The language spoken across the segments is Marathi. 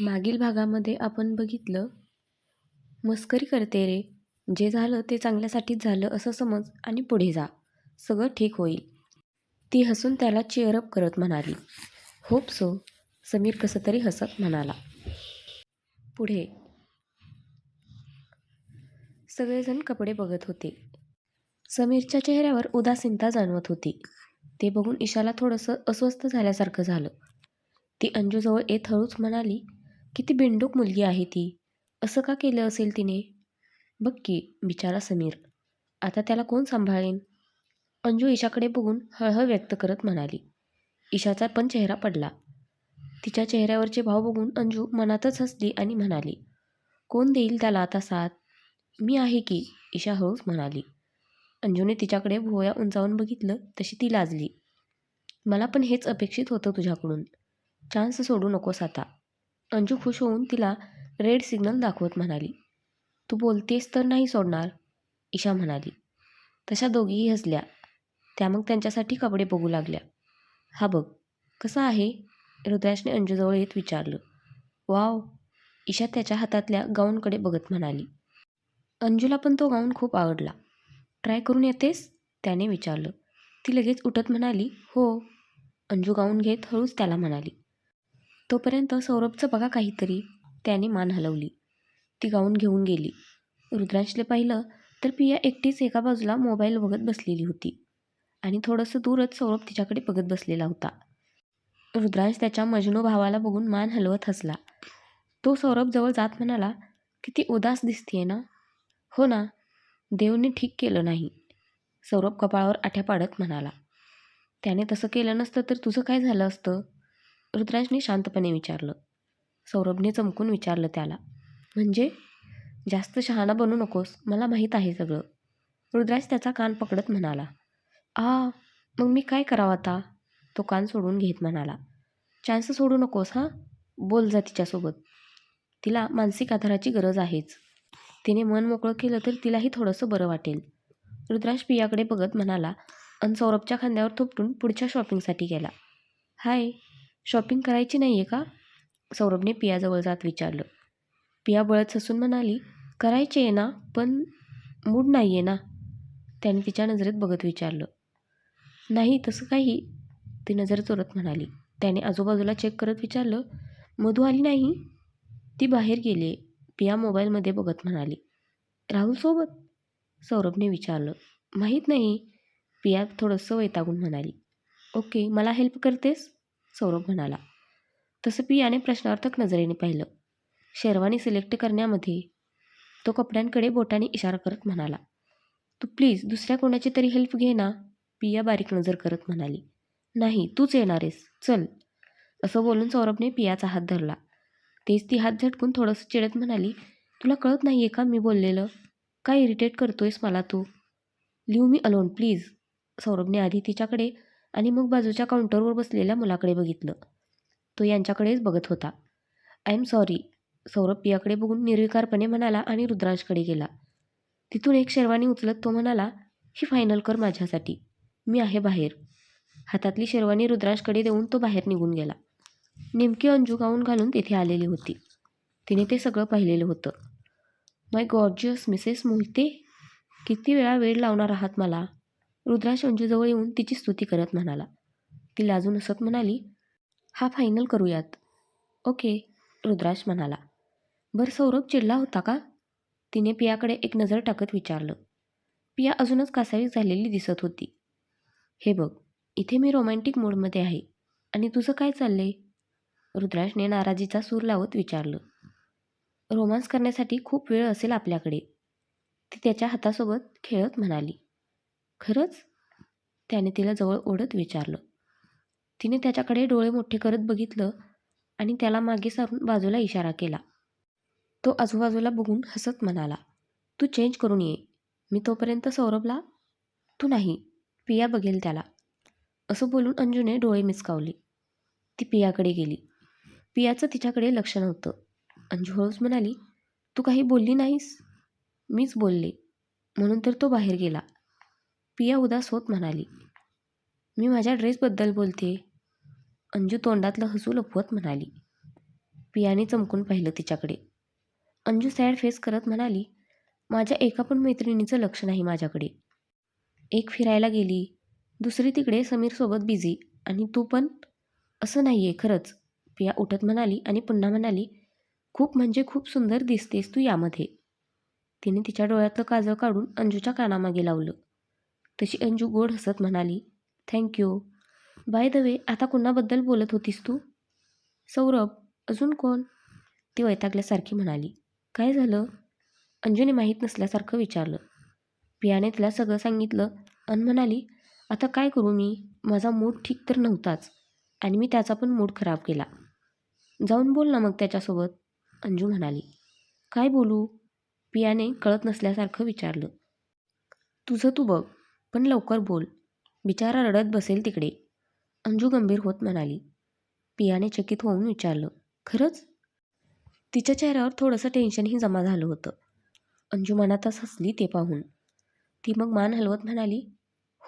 मागील भागामध्ये आपण बघितलं मस्करी करते रे. जे झालं ते चांगल्यासाठीच झालं असं समज आणि पुढे जा. सगळं ठीक होईल. ती हसून त्याला चेअरअप करत म्हणाली. होप सो समीर कसं तरी हसत म्हणाला. पुढे सगळेजण कपडे बघत होते. समीरच्या चेहऱ्यावर उदासीनता जाणवत होती. ते बघून ईशाला थोडंसं अस्वस्थ झाल्यासारखं झालं. ती अंजूजवळ येत हळूच म्हणाली किती बिंडूक मुलगी आहे ती. असं का केलं असेल तिने? बघ की बिचारा समीर. आता त्याला कोण सांभाळेन? अंजू ईशाकडे बघून हळहळ व्यक्त करत म्हणाली. ईशाचा पण चेहरा पडला. तिच्या चेहऱ्यावरचे भाव बघून अंजू मनातच हसली आणि म्हणाली कोण देईल त्याला आता साथ? मी आहे की? ईशा हळूच म्हणाली. अंजूने तिच्याकडे भुवया उंचावून बघितलं तशी ती लाजली. मला पण हेच अपेक्षित होतं तुझ्याकडून. चान्स सोडू नकोस आता. अंजू खुश होऊन तिला रेड सिग्नल दाखवत म्हणाली तू बोलतेस तर नाही सोडणार ईशा म्हणाली. तशा दोघीही हसल्या. त्या मग त्यांच्यासाठी कपडे बघू लागल्या. हा बघ कसा आहे? रुद्राशने अंजूजवळ येत विचारलं. वाव ईशा त्याच्या हातातल्या गाऊनकडे बघत म्हणाली. अंजूला पण तो गाऊन खूप आवडला. ट्राय करून येतेस? त्याने विचारलं. ती लगेच उठत म्हणाली हो. अंजू गाऊन घेत हळूच त्याला म्हणाली. तोपर्यंत सौरभचं बघा काहीतरी. त्याने मान हलवली. ती गाऊन घेऊन गेली. रुद्रांशले पाहिलं तर पिया एकटीच एका बाजूला मोबाईल बघत बसलेली होती. आणि थोडंसं दूरच सौरभ तिच्याकडे बघत बसलेला होता. रुद्रांश त्याच्या मजनू भावाला बघून मान हलवत हसला. तो सौरभ जवळ जात म्हणाला किती उदास दिसतीये ना. हो ना. देवने ठीक केलं नाही. सौरभ कपाळावर आठ्या पाडत म्हणाला. त्याने तसं केलं नसतं तर तुझं काय झालं असतं? रुद्राजने शांतपणे विचारलं. सौरभने चमकून विचारलं त्याला म्हणजे? जास्त शहाणा बनू नकोस मला माहीत आहे सगळं. रुद्राज त्याचा कान पकडत म्हणाला आ मग मी काय करावं आता? तो कान सोडून घेत म्हणाला चान्स सोडू नकोस हां? बोल जा तिच्यासोबत. तिला मानसिक आधाराची गरज आहेच. तिने मन मोकळं केलं तर तिलाही थोडंसं बरं वाटेल. रुद्राज पियाकडे बघत म्हणाला अन सौरभच्या खांद्यावर थोपटून पुढच्या शॉपिंगसाठी गेला. हाय शॉपिंग करायची नाही आहे का? सौरभने पियाजवळ जात विचारलं. पिया बळत ससून म्हणाली करायची आहे ना पण मूड नाही आहे ना. त्याने तिच्या नजरेत बघत विचारलं. नाही तसं काही. ती नजर चोरत म्हणाली. त्याने आजूबाजूला चेक करत विचारलं मधू आली नाही? ती बाहेर गेली पिया मोबाईलमध्ये बघत म्हणाली. राहुलसोबत सौरभने विचारलं. माहीत नाही. पिया थोडंसं वैतागून म्हणाली. ओके मला हेल्प करतेस? सौरभ म्हणाला. तसं पियाने प्रश्नार्थक नजरेने पाहिलं. शेरवानी सिलेक्ट करण्यामध्ये तो कपड्यांकडे बोटाने इशारा करत म्हणाला. तू प्लीज दुसऱ्या कोणाची तरी हेल्प घे ना पिया बारीक नजर करत म्हणाली. नाही तूच येणार आहेस चल. असं बोलून सौरभने पियाचा हात धरला. तेच ती हात झटकून थोडंसं चिडत म्हणाली तुला कळत नाही आहे का मी बोललेलं? काय इरिटेट करतोयस मला तू? लिव मी अलोन प्लीज सौरभने आधी तिच्याकडे आणि मग बाजूच्या काउंटरवर बसलेल्या मुलाकडे बघितलं. तो यांच्याकडेच बघत होता. आय एम सॉरी सौरभ पियाकडे बघून निर्विकारपणे म्हणाला आणि रुद्रांशकडे गेला. तिथून एक शेरवानी उचलत तो म्हणाला ही फायनल कर माझ्यासाठी. मी आहे बाहेर. हातातली शेरवानी रुद्रांशकडे देऊन तो बाहेर निघून गेला. नेमकी अंजू गाऊन घालून तिथे आलेली होती. तिने ते सगळं पाहिलेलं होतं. माय गॉर्जियस मिसेस मोहिते किती वेळा वेळ लावणार आहात मला? रुद्राश अंजूजवळ येऊन तिची स्तुती करत म्हणाला. ती लाजून हसत म्हणाली हा फायनल करूयात. ओके रुद्राश म्हणाला. बरं सौरभ चिडला होता का? तिने पियाकडे एक नजर टाकत विचारलं. पिया अजूनच कासावीस झालेली दिसत होती. हे बघ इथे मी रोमॅन्टिक मूडमध्ये आहे. आणि तुझं काय चाललंय? रुद्राशने नाराजीचा सूर लावत विचारलं. रोमांस करण्यासाठी खूप वेळ असेल आपल्याकडे. ती त्याच्या हातासोबत खेळत म्हणाली. खरंच त्याने तिला जवळ ओढत विचारलं. तिने त्याच्याकडे डोळे मोठे करत बघितलं आणि त्याला मागे सारून बाजूला इशारा केला. तो आजूबाजूला बघून हसत म्हणाला तू चेंज करून ये. मी तोपर्यंत सौरभला तू नाही पिया बघेल त्याला. असं बोलून अंजूने डोळे मिचकावले ती पियाकडे गेली. पियाचं तिच्याकडे लक्ष नव्हतं. अंजू हळूच म्हणाली तू काही बोलली नाहीस? मीच बोलले. म्हणून तर तो बाहेर गेला. पिया उदास होत म्हणाली. मी माझ्या ड्रेसबद्दल बोलते. अंजू तोंडातलं हसू लपवत म्हणाली. पियाने चमकून पाहिलं तिच्याकडे. अंजू सॅड फेस करत म्हणाली माझ्या एका पण मैत्रिणीचं लक्ष नाही माझ्याकडे. एक फिरायला गेली दुसरी तिकडे समीरसोबत बिझी आणि तू पण? असं नाही आहे खरंच. पिया उठत म्हणाली आणि पुन्हा म्हणाली खूप म्हणजे खूप सुंदर दिसतेस तू यामध्ये. तिने तिच्या डोळ्यातलं काजळ काढून अंजूच्या कानामागे लावलं. तशी अंजू गोड हसत म्हणाली थँक्यू बाय द वे आता कुणाबद्दल बोलत होतीस तू? सौरभ अजून कोण? ती वैतागल्यासारखी म्हणाली काय झालं? अंजूने माहीत नसल्यासारखं विचारलं. पियाने तिला सगळं सांगितलं अन म्हणाली आता काय करू मी? माझा मूड ठीक तर नव्हताच आणि मी त्याचा पण मूड खराब केला. जाऊन बोल ना मग त्याच्यासोबत. अंजू म्हणाली काय बोलू? पियाने कळत नसल्यासारखं विचारलं तुझं तू बघ. पण लवकर बोल. बिचारा रडत बसेल तिकडे. अंजू गंभीर होत म्हणाली. पियाने चकित होऊन विचारलं खरंच? तिच्या चेहऱ्यावर थोडंसं टेन्शनही जमा झालं होतं. अंजू मनातच हसली ते पाहून. ती मग मान हलवत म्हणाली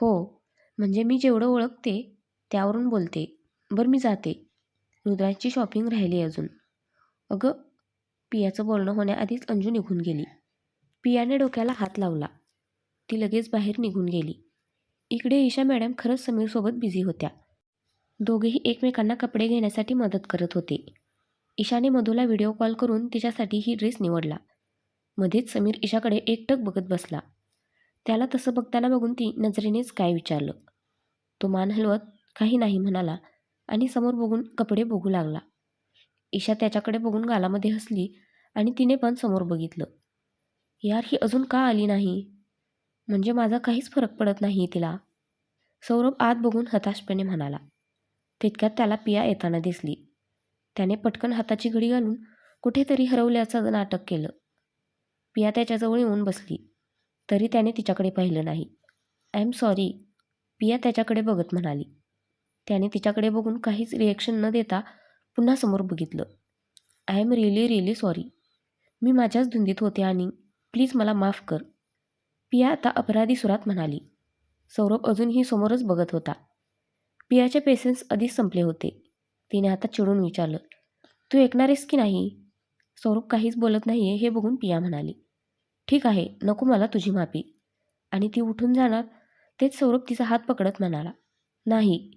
हो म्हणजे मी जेवढं ओळखते त्यावरून बोलते. बरं मी जाते. रुद्राची शॉपिंग राहिली अजून. अगं पियाचं बोलणं होण्याआधीच अंजू निघून गेली. पियाने डोक्याला हात लावला. ती लगेच बाहेर निघून गेली. इकडे ईशा मॅडम खरंच समीरसोबत बिझी होत्या. दोघेही एकमेकांना कपडे घेण्यासाठी मदत करत होते. ईशाने मधूला व्हिडिओ कॉल करून तिच्यासाठी ही ड्रेस निवडला. मध्येच समीर ईशाकडे एकटक बघत बसला. त्याला तसं बघताना बघून ती नजरेनेच काय विचारलं. तो मान हलवत काही नाही म्हणाला आणि समोर बघून कपडे बघू लागला. ईशा त्याच्याकडे बघून गालामध्ये हसली आणि तिने पण समोर बघितलं. यार ही अजून का आली नाही? म्हणजे माझा काहीच फरक पडत नाही तिला. सौरभ आत बघून हताशपणे म्हणाला. तितक्यात त्याला पिया येताना दिसली. त्याने पटकन हाताची घडी घालून कुठेतरी हरवल्याचं नाटक केलं. पिया त्याच्याजवळ येऊन बसली. तरी त्याने तिच्याकडे पाहिलं नाही. आय एम सॉरी पिया त्याच्याकडे बघत म्हणाली. त्याने तिच्याकडे बघून काहीच रिॲक्शन न देता पुन्हा समोर बघितलं. I am really really sorry मी माझ्याच धुंदीत होते आणि प्लीज मला माफ कर. पिया आता अपराधी सुरात म्हणाली. सौरभ अजूनही समोरच बघत होता. पियाचे पेशन्स आधीच संपले होते. तिने आता चिडून विचारलं तू ऐकणार आहेस की नाही? सौरभ काहीच बोलत नाही आहे हे बघून पिया म्हणाली. ठीक आहे नको मला तुझी माफी. आणि ती उठून जाणार तेच सौरभ तिचा हात पकडत म्हणाला. नाही.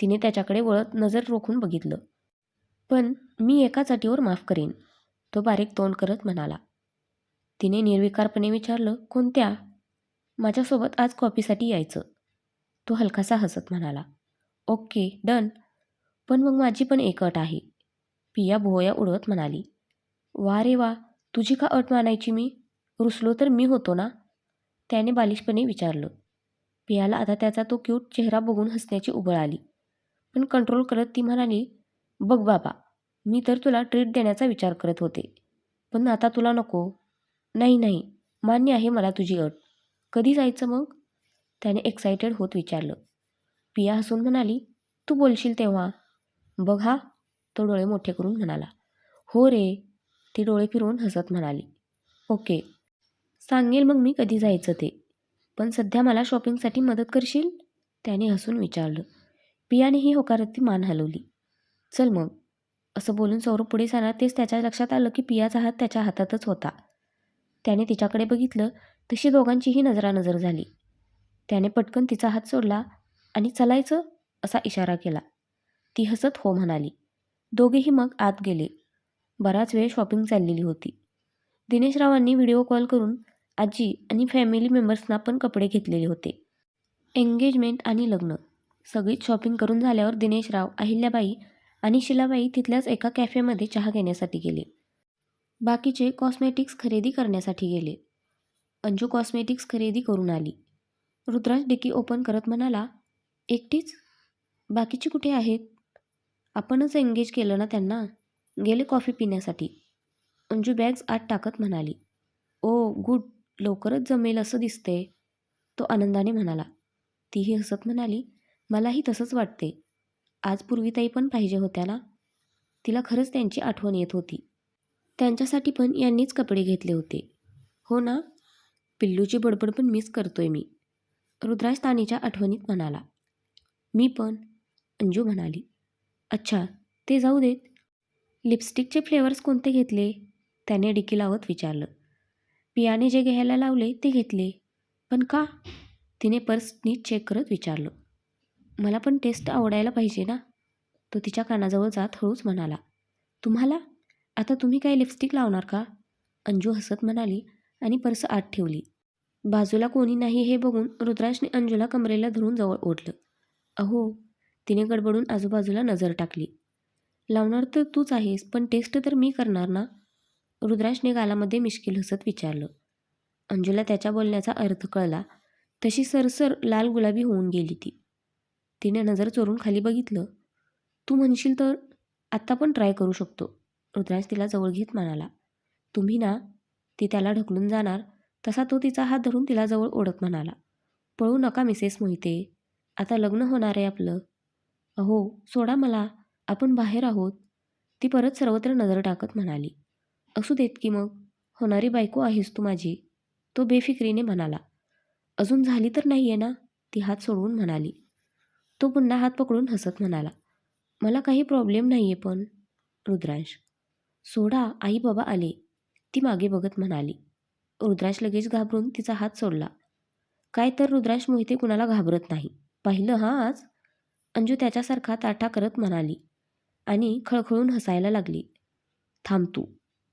तिने त्याच्याकडे वळत नजर रोखून बघितलं. पण मी एकाच अटीवर माफ करेन तो बारीक तोंड करत म्हणाला. तिने निर्विकारपणे विचारलं कोणत्या? माझ्यासोबत आज कॉफीसाठी यायचं. तो हलकासा हसत म्हणाला ओके डन. पण मग माझी पण एक अट आहे. पिया भोया उडवत म्हणाली वा रे वा तुझी का अट मानायची मी? रुसलो तर मी होतो ना? त्याने बालिशपणे विचारलं. पियाला आता त्याचा तो क्यूट चेहरा बघून हसण्याची उबळ आली पण कंट्रोल करत ती म्हणाली बघ बाबा मी तर तुला ट्रीट देण्याचा विचार करत होते पण आता तुला नको. नाही नाही. मान्य आहे मला तुझी अट. कधी जायचं मग? त्याने एक्सायटेड होत विचारलं. पिया हसून म्हणाली तू बोलशील तेव्हा. बघ हा तो डोळे मोठे करून म्हणाला. हो रे ती डोळे फिरवून हसत म्हणाली. ओके. सांगेल मग मी कधी जायचं ते. पण सध्या मला शॉपिंगसाठी मदत करशील? त्याने हसून विचारलं. पियानेही होकाराती मान हलवली. चल मग. असं बोलून सौरभ पुढे जाणार तेच त्याच्या लक्षात आलं की पियाचा हात त्याच्या हातातच होता. त्याने तिच्याकडे बघितलं तशी दोघांचीही नजरानजर झाली. त्याने पटकन तिचा हात सोडला आणि चलायचं? असा इशारा केला. ती हसत हो म्हणाली. दोघेही मग आत गेले. बराच वेळ शॉपिंग चाललेली होती. दिनेशरावांनी व्हिडिओ कॉल करून आजी आणि फॅमिली मेंबर्सना पण कपडे घेतलेले होते. एंगेजमेंट आणि लग्न. सगळीच शॉपिंग करून झाल्यावर दिनेशराव अहिल्याबाई आणि शिलाबाई तिथल्याच एका कॅफेमध्ये चहा घेण्यासाठी गेले. बाकीचे कॉस्मेटिक्स खरेदी करण्यासाठी गेले. अंजू कॉस्मेटिक्स खरेदी करून आली. रुद्राज डिकी ओपन करत म्हणाला एकटीच? बाकीची कुठे आहेत? आपणच एंगेज केलं ना त्यांना? गेले कॉफी पिण्यासाठी. अंजू बॅग्स आत टाकत म्हणाली ओ गुड लवकरच जमेल असं दिसते तो आनंदाने म्हणाला. तीही हसत म्हणाली मलाही तसंच वाटते आज पूर्वीताई पण पाहिजे होत्या ना? तिला खरंच त्यांची आठवण येत होती. त्यांच्यासाठी पण यांनीच कपडे घेतले होते. हो ना? पिल्लूची बडबड पण मिस करतोय मी. रुद्राज तानीच्या आठवणीत म्हणाला. मी पण अंजू म्हणाली. अच्छा ते जाऊ देत. लिपस्टिकचे फ्लेवर्स कोणते घेतले? त्याने डिकी लावत विचारलं. पियाने जे घ्यायला लावले ते घेतले. पण का? तिने पर्स नीट चेक करत विचारलं. मला पण टेस्ट आवडायला पाहिजे ना? तो तिच्या कानाजवळ जात हळूच म्हणाला. तुम्हाला? आता तुम्ही काय लिपस्टिक लावणार का? अंजू हसत म्हणाली आणि पर्स आत ठेवली. बाजूला कोणी नाही हे बघून रुद्राशने अंजूला कमरेला धरून जवळ ओढलं. अहो तिने गडबडून आजूबाजूला नजर टाकली. लावणार तर तूच आहेस पण टेस्ट तर मी करणार ना? रुद्राशने गालामध्ये मिश्किल हसत विचारलं. अंजूला त्याच्या बोलण्याचा अर्थ कळला. तशी सरसर लाल गुलाबी होऊन गेली ती. तिने नजर चोरून खाली बघितलं. तू म्हणशील तर आत्ता पण ट्राय करू शकतो. रुद्राज तिला जवळ घेत म्हणाला तुम्ही ना ती त्याला ढकलून जाणार. तसा तो तिचा हात धरून तिला जवळ ओढत म्हणाला पळू नका मिसेस मोहिते आता लग्न होणार आहे आपलं. अहो सोडा मला आपण बाहेर आहोत. ती परत सर्वत्र नजर टाकत म्हणाली असू देत की मग होणारी बायको आहेस तू माझी. तो बेफिक्रीने म्हणाला अजून झाली तर नाही आहे ना? ती हात सोडवून म्हणाली. तो पुन्हा हात पकडून हसत म्हणाला मला काही प्रॉब्लेम नाही आहे पण रुद्रांश सोडा आई बाबा आले. ती मागे बघत म्हणाली रुद्राश लगेच घाबरून तिचा हात सोडला. काय तर रुद्राश मोहिते कुणाला घाबरत नाही. पाहिलं हां आज? अंजू त्याच्यासारखा ताठा करत म्हणाली आणि खळखळून हसायला लागली. थांब तू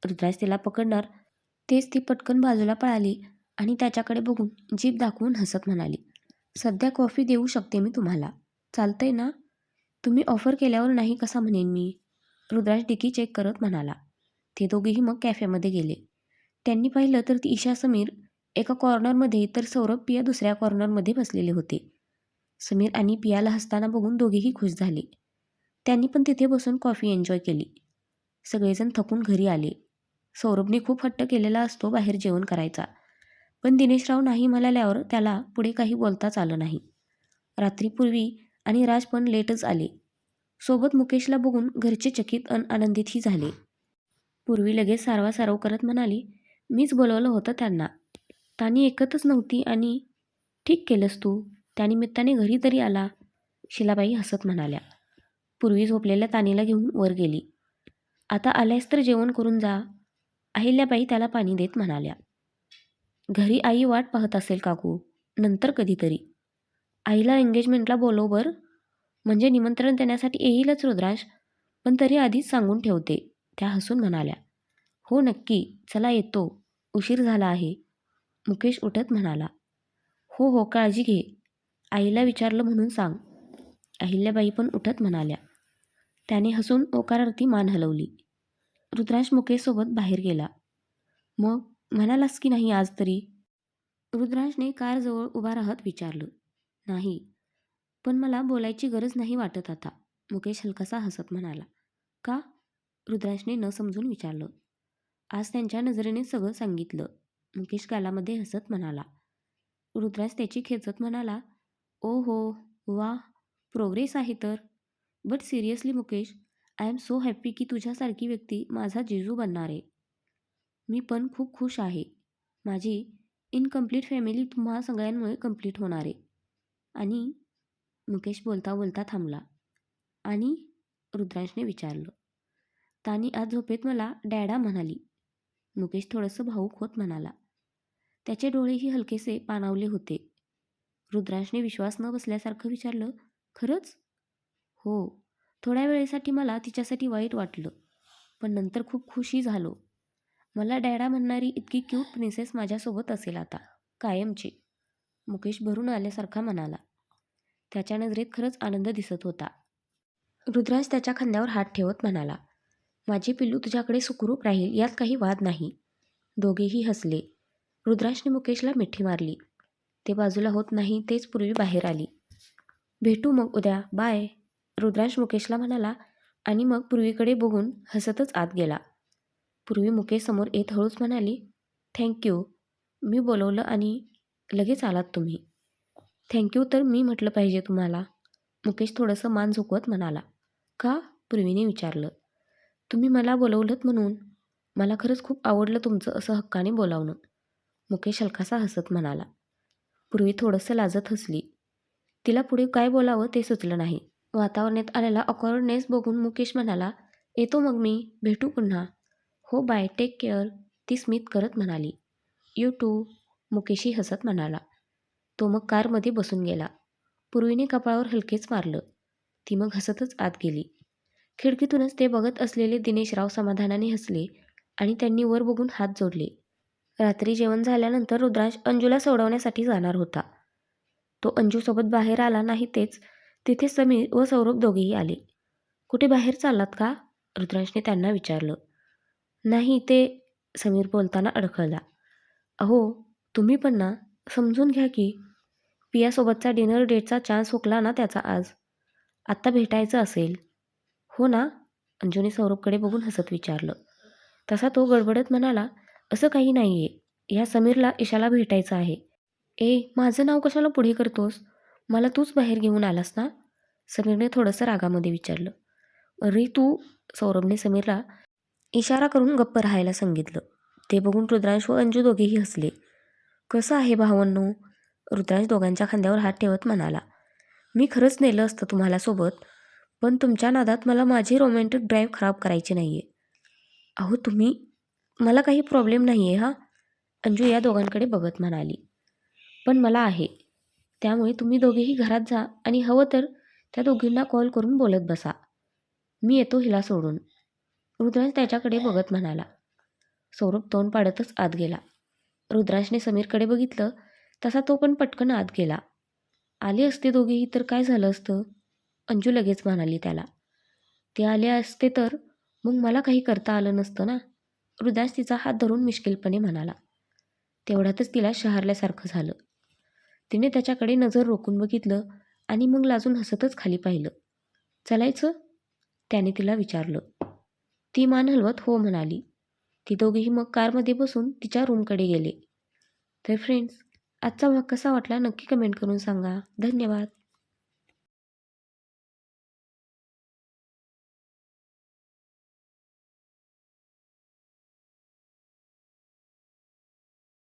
रुद्राश तिला पकडणार. तेच ती पटकन बाजूला पळाली आणि त्याच्याकडे बघून जीभ दाखवून हसत म्हणाली सध्या कॉफी देऊ शकते मी तुम्हाला. चालतंय ना? तुम्ही ऑफर केल्यावर नाही कसा म्हणेन मी? रुद्राज डिकी चेक करत म्हणाला. ते दोघेही मग कॅफेमध्ये गेले. त्यांनी पाहिलं तर ती ईशा समीर एका कॉर्नरमध्ये तर सौरभ पिया दुसऱ्या कॉर्नरमध्ये बसलेले होते. समीर आणि पियाला हसताना बघून दोघेही खुश झाले. त्यांनी पण तिथे बसून कॉफी एन्जॉय केली. सगळेजण थकून घरी आले. सौरभने खूप हट्ट केलेला असतो बाहेर जेवण करायचा. पण दिनेशराव नाही म्हणाल्यावर त्याला पुढे काही बोलताच आलं नाही. रात्रीपूर्वी आणि राज पण लेटच आले. सोबत मुकेशला बघून घरचे चकित अन आनंदितही झाले. पूर्वी लगेच सारवासारव करत म्हणाली मीच बोलवलं होतं त्यांना. तानी ऐकतच नव्हती आणि ठीक केलंस तू. त्यानिमित्ताने घरी तरी आला. शिलाबाई हसत म्हणाल्या. पूर्वी झोपलेल्या तानीला घेऊन वर गेली. आता आल्यास तर जेवण करून जा. अहिल्याबाई त्याला पाणी देत म्हणाल्या. घरी आई वाट पाहत असेल काकू. नंतर कधीतरी. आईला एंगेजमेंटला बोलव बरं. म्हणजे निमंत्रण देण्यासाठी येईलच रुद्राश पण तरी आधीच सांगून ठेवते त्या हसून म्हणाल्या. हो नक्की चला येतो. उशीर झाला आहे. मुकेश उठत म्हणाला. हो हो काळजी घे. आईला विचारलं म्हणून सांग. अहिल्याबाई पण उठत म्हणाल्या. त्याने हसून ओकारार्थी मान हलवली. रुद्राश मुकेशसोबत बाहेर गेला. मग म्हणालास की नाही आज तरी? रुद्राशने कारजवळ उभा राहत विचारलं. नाही. पण मला बोलायची गरज नाही वाटत आता. मुकेश हलकासा हसत म्हणाला. का? रुद्राशने न समजून विचारलं. आज त्यांच्या नजरेने सगळं सांगितलं. मुकेश गालामध्ये हसत म्हणाला. रुद्राज त्याची खेचत म्हणाला ओ हो वा प्रोग्रेस आहे तर. But seriously Mukesh I am so happy की तुझ्यासारखी व्यक्ती माझा जेजू बनणार आहे. मी पण खूप खुश आहे. माझी इनकम्प्लीट फॅमिली तुम्हा सगळ्यांमुळे कंप्लीट होणार आहे. आणि मुकेश बोलता बोलता थांबला आणि रुद्रांशने विचारलं तानी आज झोपेत मला डॅडा म्हणाली. मुकेश थोडंसं भाऊक होत म्हणाला त्याचे डोळेही हलकेसे पाणावले होते. रुद्रांशने विश्वास न बसल्यासारखं विचारलं खरंच? हो थोड्या वेळेसाठी मला तिच्यासाठी वाईट वाटलं पण नंतर खूप खुशी झालो. मला डॅडा म्हणणारी इतकी क्यूट प्रिन्सेस माझ्यासोबत असेल आता कायमची. मुकेश भरून आल्यासारखा म्हणाला त्याच्या नजरेत खरंच आनंद दिसत होता. रुद्राज त्याच्या खांद्यावर हात ठेवत म्हणाला माझी पिल्लू तुझ्याकडे सुखरूप राहील यात काही वाद नाही. दोघेही हसले. रुद्राजने मुकेशला मिठी मारली. ते बाजूला होत नाही तेच पूर्वी बाहेर आली. भेटू मग उद्या बाय. रुद्राज मुकेशला म्हणाला आणि मग पूर्वीकडे बघून हसतच आत गेला. पूर्वी मुकेश समोर येत हळूच म्हणाली थँक्यू मी बोलवलं आणि लगेच आलात तुम्ही. थँक्यू तर मी म्हटलं पाहिजे तुम्हाला. मुकेश थोडंसं मान झुकवत म्हणाला. का? पूर्वीने विचारलं. तुम्ही मला बोलवलंत म्हणून? मला खरंच खूप आवडलं तुमचं असं हक्काने बोलावणं. मुकेश हलकासा हसत म्हणाला. पूर्वी थोडंसं लाजत हसली. तिला पुढे काय बोलावं ते सुचलं नाही. वातावरणात आलेला अकॉर्डनेस बघून मुकेश म्हणाला येतो मग मी भेटू पुन्हा. हो बाय टेक केअर ती स्मित करत म्हणाली. यू टू मुकेशही हसत म्हणाला. तो मग कारमध्ये बसून गेला. पूर्वीने कपाळावर हलकेच मारलं. ती मग हसतच आत गेली. खिडकीतूनच ते बघत असलेले दिनेशराव समाधानाने हसले आणि त्यांनी वर बघून हात जोडले. रात्री जेवण झाल्यानंतर रुद्रांश अंजूला सोडवण्यासाठी जाणार होता. तो अंजूसोबत बाहेर आला नाही तेच तिथे समीर व सौरभ दोघेही आले. कुठे बाहेर चाललात का? रुद्रांशने त्यांना विचारलं. नाही ते समीर बोलताना अडखळला. अहो तुम्ही पण ना समजून घ्या की पियासोबतचा डिनर डेटचा चान्स हुकला ना त्याचा आज. आत्ता भेटायचं असेल. हो ना? अंजूने सौरभकडे बघून हसत विचारलं. तसा तो गडबडत म्हणाला असं काही नाही आहे या समीरला ईशाला भेटायचं आहे. ए माझं नाव कशाला पुढे करतोस? मला तूच बाहेर घेऊन आलास ना? समीरने थोडंसं रागामध्ये विचारलं. अरे तू? सौरभने समीरला इशारा करून गप्प राहायला सांगितलं. ते बघून रुद्रांश व अंजू दोघेही हसले. कसं आहे भावांनो? रुद्राज दोघांच्या खांद्यावर हात ठेवत म्हणाला मी खरंच नेलं असतं तुम्हाला सोबत पण तुमच्या नादात मला माझी रोमॅन्टिक ड्राईव्ह खराब करायची नाही आहे अहो तुम्ही मला काही प्रॉब्लेम नाही आहे हां? अंजू या दोघांकडे बघत म्हणाली. पण मला आहे. त्यामुळे तुम्ही दोघेही घरात जा आणि हवं तर त्या दोघींना कॉल करून बोलत बसा. मी येतो हिला सोडून. रुद्राज त्याच्याकडे बघत म्हणाला. सौरभ तोंड पाडतच आत गेला. रुद्राशने समीरकडे बघितलं तसा तो पण पटकन आत गेला. आले असते दोघेही तर काय झालं असतं? अंजू लगेच म्हणाली त्याला. ते आले असते तर मग मला काही करता आलं नसतं ना? रुद्रांश तिचा हात धरून मिश्किलपणे म्हणाला. तेवढ्यातच तिला शहारल्यासारखं झालं. तिने त्याच्याकडे नजर रोखून बघितलं आणि मग लाजून हसतच खाली पाहिलं. चलायचं? त्याने तिला विचारलं. ती मान हलवत हो म्हणाली. ती दोघेही मग कारमध्ये बसून तिच्या रूमकडे गेले. तर फ्रेंड्स आजचा भाग कसा वाटला नक्की कमेंट करून सांगा. धन्यवाद.